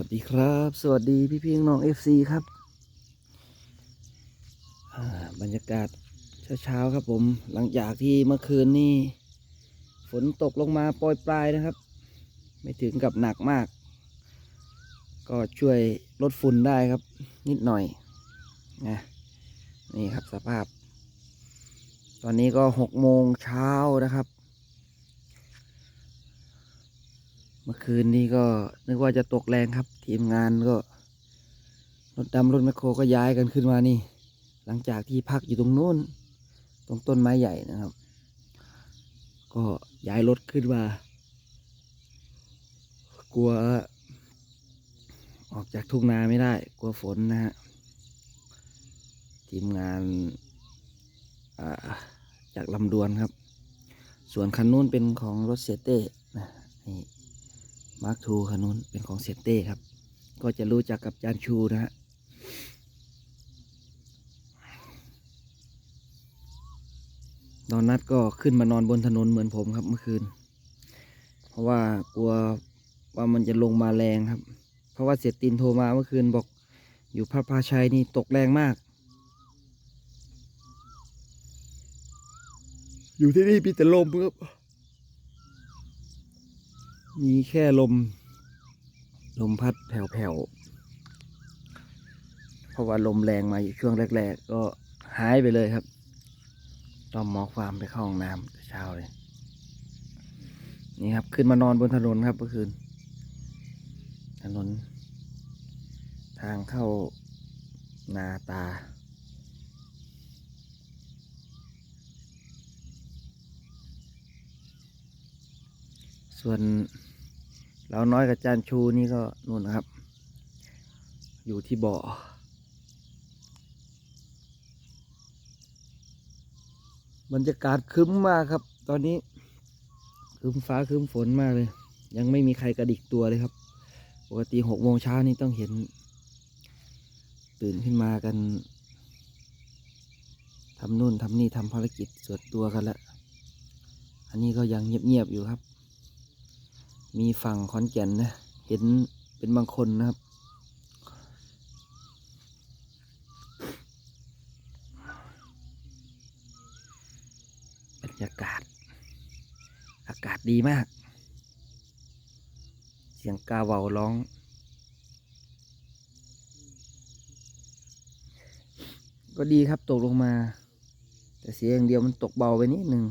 วัสดีครับ สวัสดีพี่พี่น้องเอฟซีครับอ่าบรรยากาศเช้าๆครับผม หลังจากที่เมื่อคืนนี่ฝนตกลงมาปล่อยปลายนะครับ ไม่ถึงกับหนักมาก ก็ช่วยลดฝุ่นได้ครับ นิดหน่อยนะนี่ครับสภาพ ตอนนี้ก็หกโมงเช้านะครับ เมื่อคืนนี้ก็นึกว่าจะตกแรงครับ ทีมงานก็รถดำรถแมคโครก็ย้ายกันขึ้นมานี่ หลังจากที่พักอยู่ตรงนู้น ตรงต้นไม้ใหญ่นะครับ ก็ย้ายรถขึ้นมา กลัว ออกจากทุ่งนาไม่ได้ กลัวฝนนะฮะทีมงานอาจากลำดวนครับ ส่วนคันนู้นเป็นของรถเซเต้นะนี่ มาร์คทูคันนู้นเป็นของเซยเต้ครับ ก็จะรู้จักกับจานชูนะฮะนอนนัดก็ขึ้นมานอนบนถนนเหมือนผมครับเมื่อคืน เพราะว่ากลัวว่ามันจะลงมาแรงครับ เพราะว่าเสียตินโทรมาเมื่อคืนบอกอยู่พระพาชัยนี่ตกแรงมาก อยู่ที่นี่มีแต่ลมครับ มีแค่ลม ลมพัดแผ่วๆ เพราะว่าลมแรงมาช่วงแรก ๆ ก็หายไปเลยครับ ต้องมอความไปเข้าห้องน้ำเช้าเลย นี่ครับ ขึ้นมานอนบนถนนครับเมื่อคืน ถนน ทางเข้านาตา ส่วนเราน้อยกับจานชูนี่ก็นู่นนะครับ อยู่ที่บ่อบรรยากาศคึ้มมากครับ ตอนนี้คึ้มฟ้าคึ้มฝนมากเลย ยังไม่มีใครกระดิกตัวเลยครับ ปกติหกโมงเช้านี่ต้องเห็น ตื่นขึ้นมากันทำนู่นทำนี่ทำภารกิจส่วนตัวกันล้วอันนี้ก็ยังเงียบๆอยู่ครับ มีฝั่งขอนแก่นนะ เห็นเป็นบางคนนะครับ บรรยากาศ อากาศดีมาก เสียงกาเว่าร้อง ก็ดีครับตกลงมา แต่เสียงเดียวมันตกเบาไปนิดนึง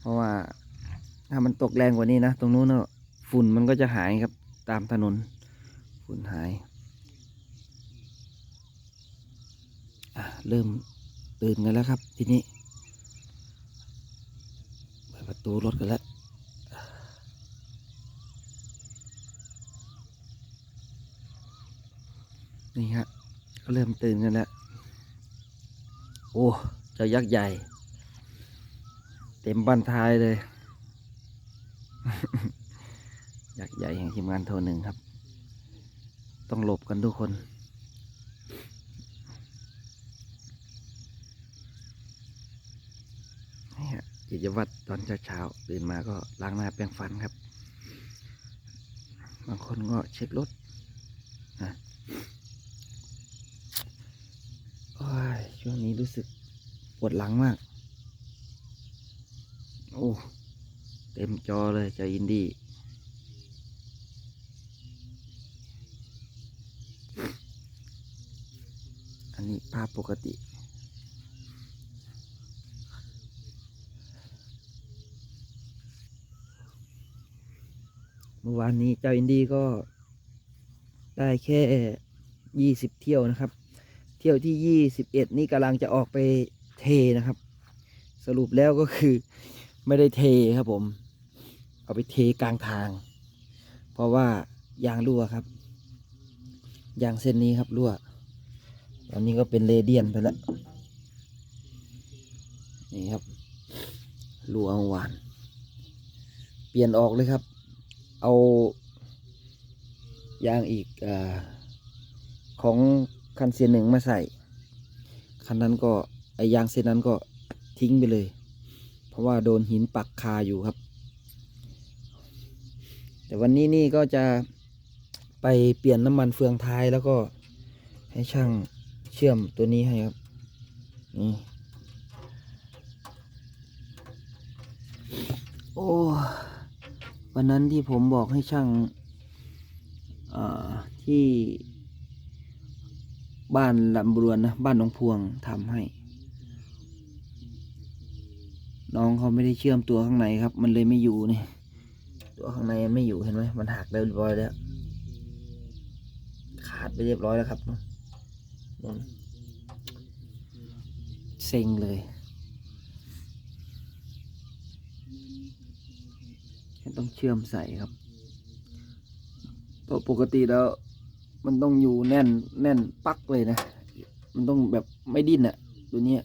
เพราะว่า ถ้ามันตกแรงกว่านี้นะ ตรงนู้นเนอะฝุ่นมันก็จะหายครับ ตามถนน ฝุ่นหายอะเริ่มตื่นกันแล้วครับ ทีนี้เปิดประตูรถกันแล้วนี่ฮะก็เริ่มตื่นกันแล้ว โอ้เจ้ายักษ์ใหญ่ เต็มบ้านท้ายเลย ยักษ์ใหญ่แห่งทีมงานโทรหนึ่งครับ ต้องหลบกันทุกคนนี่ฮะกิจวัตรตอนเช้าๆตื่นมาก็ล้างหน้าแปรงฟันครับ บางคนก็เช็ครถนะโอ้ยช่วงนี้รู้สึกปวดหลังมาก โอ้ เต็มจอเลยใจอินดี้อันนี้ภาพปกติ เมื่อวานนี้เจ้าอินดี้ก็ได้แค่ยี่สิบเที่ยวนะครับ เที่ยวที่ยี่สิบเอ็ดนี่กำลังจะออกไปเทนะครับ สรุปแล้วก็คือไม่ได้เทครับผม เอาไปเทกลางทาง เพราะว่ายางรั่วครับ ยางเส้นนี้ครับรั่ว ตอนนี้ก็เป็นเรเดียนไปแล้วนี่ครับรั่วเมื่อวาน เปลี่ยนออกเลยครับ เอายางอีกอของคันเซียนหนึ่งมาใส่ คันนั้นก็ไอยางเส้นนั้นก็ทิ้งไปเลย เพราะว่าโดนหินปักคาอยู่ครับ แต่วันนี้นี่ก็จะไปเปลี่ยนน้ำมันเฟืองท้ายแล้วก็ให้ช่างเชื่อมตัวนี้ให้ครับนี่โอ้วันนั้นที่ผมบอกให้ช่างที่บ้านลำบรวนนะบ้านหนองพวงทำให้ น้องเขาไม่ได้เชื่อมตัวข้างในครับ มันเลยไม่อยู่นี่ ตัวข้างในมันไม่อยู่เห็นไหมมันหักเรียบร้อยแล้ว ขาดไปเรียบร้อยแล้วครับเซ็งเลยต้องเชื่อมใส่ครับเพราะปกติแล้ว มันต้องอยู่แน่นแน่นปักเลยนะ มันต้องแบบไม่ดิ้นอะตัวนี้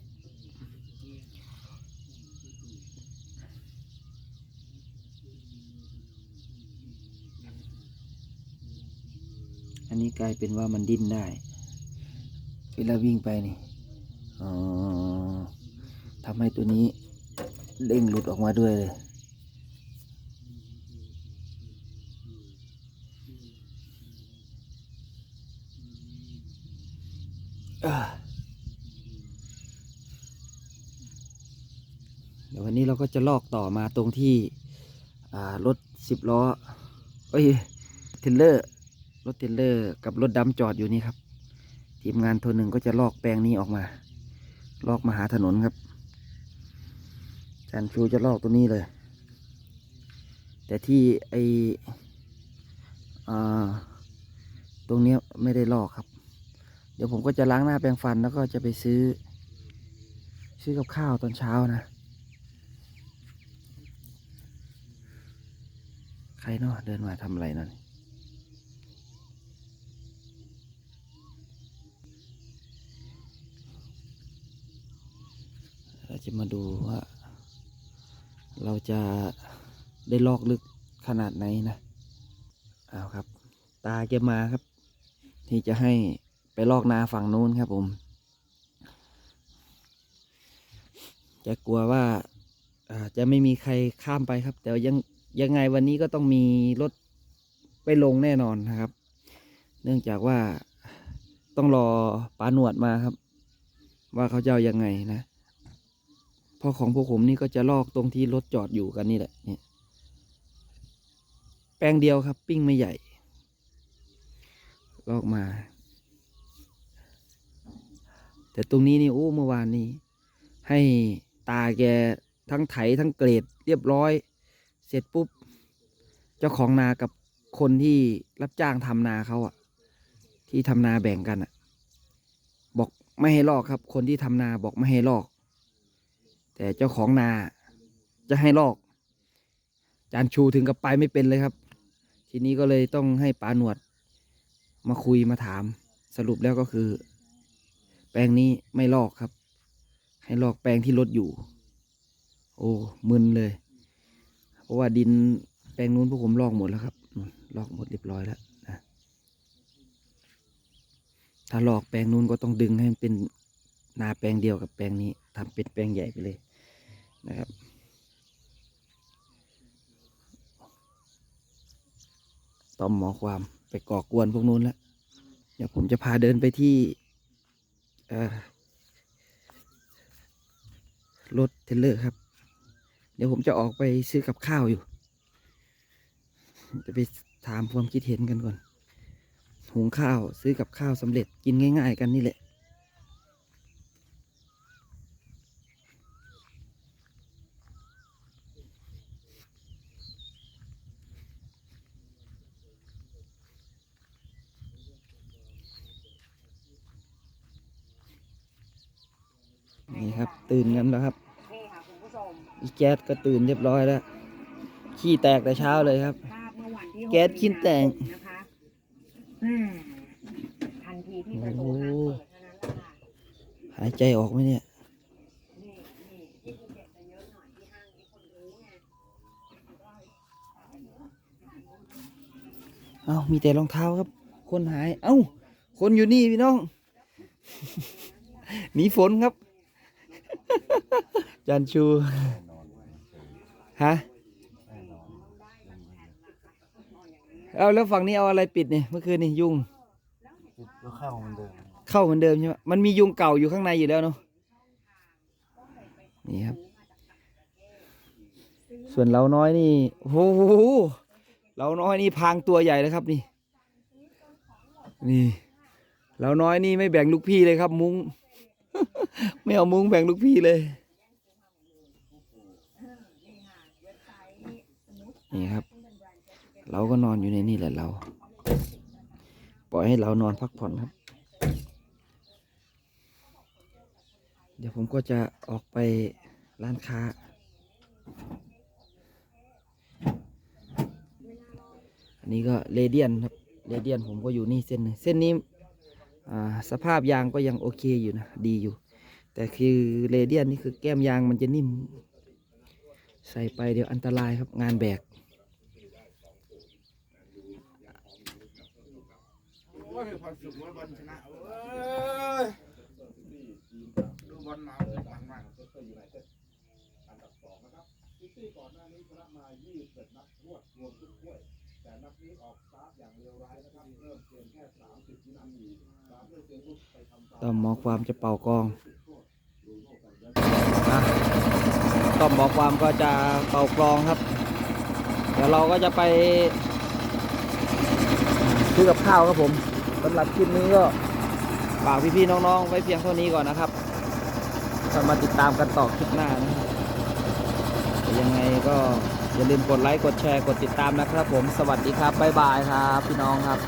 นี้กลายเป็นว่ามันดิ้นได้ เวลาวิ่งไปนี่อ๋อทำให้ตัวนี้เด้งหลุดออกมาด้วยเลยเดี๋ยววันนี้เราก็จะลอกต่อมาตรงที่รถสิบล้อ เอ้ยเทรลเลอร์ รถเทเลอร์กับรถดำจอดอยู่นี่ครับ ทีมงานตัวหนึ่งก็จะลอกแปลงนี้ออกมา ลอกมาหาถนนครับจานชูจะลอกตัวนี้เลย แต่ที่ไอตรงเนี้ยไม่ได้ลอกครับ เดี๋ยวผมก็จะล้างหน้าแปรงฟันแล้วก็จะไปซื้อ ซื้อกับข้าวตอนเช้านะ ใครเนาะเดินมาทำอะไรนั่นเรา จะมาดูว่า เราจะได้ลอกลึกขนาดไหนนะเอาครับ ตาแกมาครับ ที่จะให้ไปลอกนาฝั่งนู้นครับผมแกกลัวว่าจะไม่มีใครข้ามไปครับ แต่ยังยังไงวันนี้ก็ต้องมีรถไปลงแน่นอนนะครับ เนื่องจากว่าต้องรอปาหนวดมาครับ ว่าเขาจะเอายังไงนะ เพราะของพวกผมนี่ก็จะลอกตรงที่รถจอดอยู่กันนี่แหละเนี่ยแปลงเดียวครับ ปิ้งไม่ใหญ่ ลอกมา แต่ตรงนี้นี่โอ้เมื่อวานนี้ ให้ตาแกทั้งไถทั้งเกรดเรียบร้อย เสร็จปุ๊บ เจ้าของนากับคนที่รับจ้างทำนาเขาอะที่ทำนาแบ่งกันอะบอกไม่ให้ลอกครับ คนที่ทำนาบอกไม่ให้ลอก แต่เจ้าของนาจะให้ลอก จานชูถึงกับไปไม่เป็นเลยครับ ทีนี้ก็เลยต้องให้ปาหนวด มาคุยมาถาม สรุปแล้วก็คือ แปลงนี้ไม่ลอกครับ ให้ลอกแปลงที่รถอยู่ โอ้มึนเลย เพราะว่าดินแปลงนู้นพวกผมลอกหมดแล้วครับลอกหมดเรียบร้อยแล้วนะถ้าลอกแปลงนู้นก็ต้องดึงให้มันเป็นนาแปลงเดียวกับแปลงนี้ทำเป็นแปลงใหญ่ไปเลย นะครับ ต้อมหมอความไปก่อกวนพวกนู้นแล้ว เดี๋ยวผมจะพาเดินไปที่รถเทรลเลอร์ครับ เดี๋ยวผมจะออกไปซื้อกับข้าวอยู่ จะไปถามความคิดเห็นกันก่อน หุงข้าวซื้อกับข้าวสำเร็จกินง่าย ๆ กันนี่แหละ นี่ครับ ตื่นกันแล้วครับ นี่ค่ะคุณผู้ชมอีแก๊สก็ตื่นเรียบร้อยแล้ว ขี้แตกแต่เช้าเลยครับ ภาพเมื่อวันที่แก๊สขี้แตกนะคะอืมทันทีที่ประตูห้างเปิดเท่านั้นแหละค่ะ หายใจออกไหมเนี่ย นี่นี่ที่ภูเก็ตจะเยอะหน่อยที่ห้างนี้คนรู้ไง เอ้ามีแต่รองเท้าครับ คนหาย เอ้า คนอยู่นี่พี่น้อง หนีฝนครับ จันชู ฮะ เอาแล้วฝั่งนี้เอาอะไรปิดเนี่ยเมื่อคืนนี่ยุงติดก็เข้าเหมือนเดิมเข้าเหมือนเดิมใช่ไหมมันมียุงเก่าอยู่ข้างในอยู่แล้วเนาะ นี่ครับ ส่วนเราน้อยนี่ โอ้โหเราน้อยนี่พรางตัวใหญ่เลยครับนี่ นี่ เราน้อยนี่ไม่แบ่งลูกพี่เลยครับ มุ้ง ไม่เอามุ้งแบ่งลูกพี่เลย นี่ครับ เราก็นอนอยู่ในนี่แหละเรา ปล่อยให้เรานอนพักผ่อนครับ เดี๋ยวผมก็จะออกไปร้านค้า อันนี้ก็เรเดียนครับเรเดียนผมก็อยู่นี่เส้นหนึ่งเส้นนี้ สภาพยางก็ยังโอเคอยู่นะ ดีอยู่ แต่คือเรเดียนนี่คือแก้มยางมันจะนิ่ม ใส่ไปเดี๋ยวอันตรายครับงานแบกโอ้ยความสุขว่าบอลชนะเอ้ายดูบอลมาเลยหลังมาก ต้อมหมอความจะเป่ากองอะต้อมหมอความก็จะเป่ากลองครับ เดี๋ยวเราก็จะไปซื้อกับข้าวครับผมสำหรับคลิปนี้ก็ฝากพี่ๆน้องๆ ไว้เพียงเท่านี้ก่อนนะครับก็มาติดตามกันต่อคลิปหน้านะยังไงก็อย่าลืมกดไลค์ กดแชร์ กดติดตามนะครับผม สวัสดีครับ บ๊ายบายครับ พี่น้องครับ